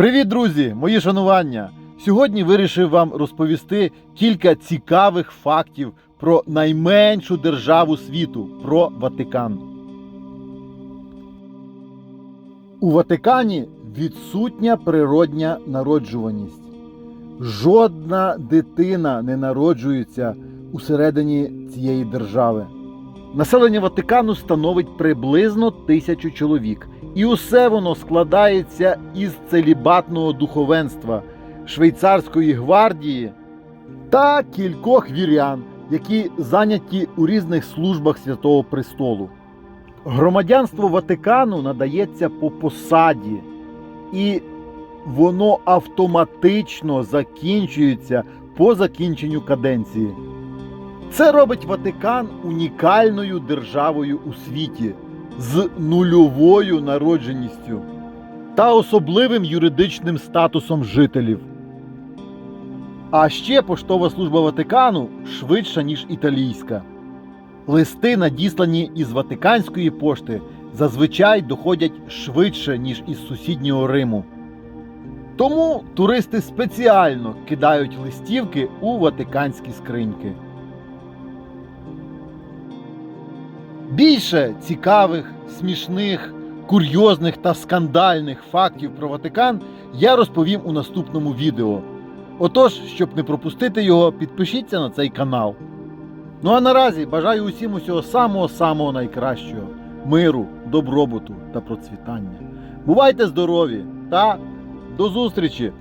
Привіт, друзі! Мої шанування! Сьогодні вирішив вам розповісти кілька цікавих фактів про найменшу державу світу про Ватикан. У Ватикані відсутня природня народжуваність. Жодна дитина не народжується усередині цієї держави. Населення Ватикану становить приблизно тисячу чоловік, і усе воно складається із целібатного духовенства, швейцарської гвардії та кількох вірян, які зайняті у різних службах Святого Престолу. Громадянство Ватикану надається по посаді, і воно автоматично закінчується по закінченню каденції. Це робить Ватикан унікальною державою у світі з нульовою народженістю та особливим юридичним статусом жителів. А ще поштова служба Ватикану швидша, ніж італійська. Листи, надіслані із Ватиканської пошти, зазвичай доходять швидше, ніж із сусіднього Риму. Тому туристи спеціально кидають листівки у ватиканські скриньки. Більше цікавих, смішних, курйозних та скандальних фактів про Ватикан я розповім у наступному відео. Отож, щоб не пропустити його, підпишіться на цей канал. Ну а наразі бажаю усім усього самого-самого найкращого миру, добробуту та процвітання. Бувайте здорові та до зустрічі!